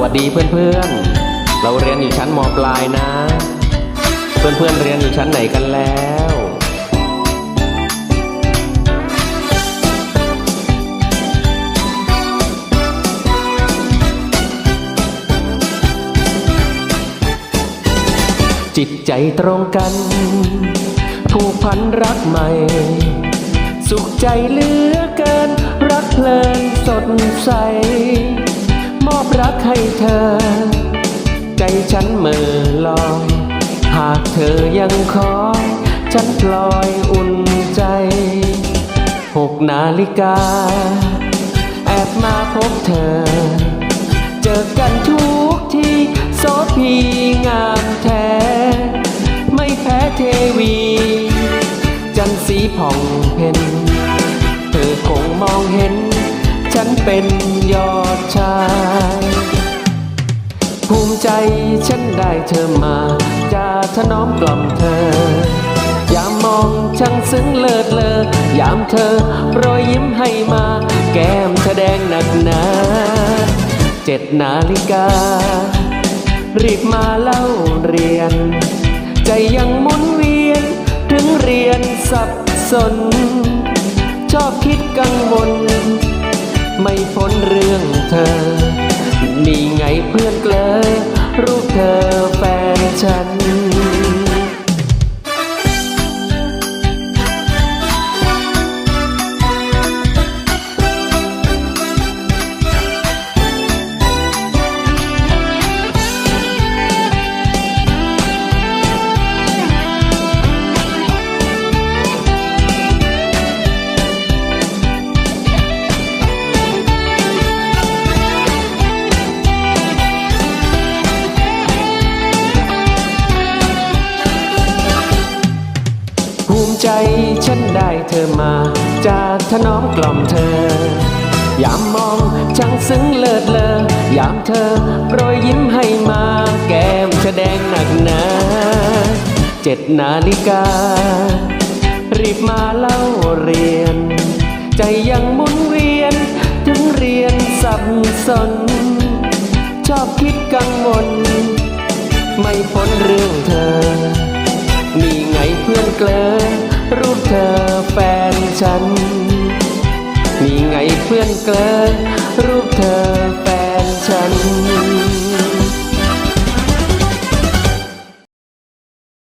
วัสดีเพื่อนๆ เราเรียนอยู่ชั้นมปลายนะ เพื่อนๆเรียนอยู่ชั้นไหนกันแล้วจิตใจตรงกัน ผูกพันรักใหม่ สุขใจเหลือเกิน รักเพลินสดใส ให้เธอ ใจฉันเมื่อลอย หากเธอยังคอยฉันปล่อยอุ่นใจ หกนาฬิกา แอบมาพบเธอ เจอกันทุกทีโสพีงามแท้ ไม่แพ้เทวี จันทร์สีผ่องเพ็ญเธอคงมองเห็น ฉันเป็นยอดชาย ใจฉันได้เธอมาจะถนอมกล่อมเธอ อย่ามองช่างซึ้งเลิศเลอยามเธอโปรยยิ้มให้มา แก้มเธอแดงหนักหนาเจ็ดนาฬิกา รีบมาเล่าเรียน ใจยังหมุนเวียน ถึงเรียนสับสน ชอบคิดกังวล ไม่พ้นเรื่องเธอ นี่ไงเพื่อนเกลอ รูปเธอแฟนฉัน ใจฉันได้เธอมาจะถนอมกล่อมเธอยามมองช่างซึ้งเลิศเลอยามเธอโปรยยิ้มให้มา แก้มเธอแดงหนักหนาเจ็ดนาฬิกา รีบมาเล่าเรียน ใจยังมุนเวียน ถึงเรียนสับสน ชอบคิดกังวล ไม่พ้นเรื่องเธอนี่ไงเพื่อนเกลอรูปเธ อแฟนฉัน นี่ไงเพื่อนเกลอรูปเธอแฟ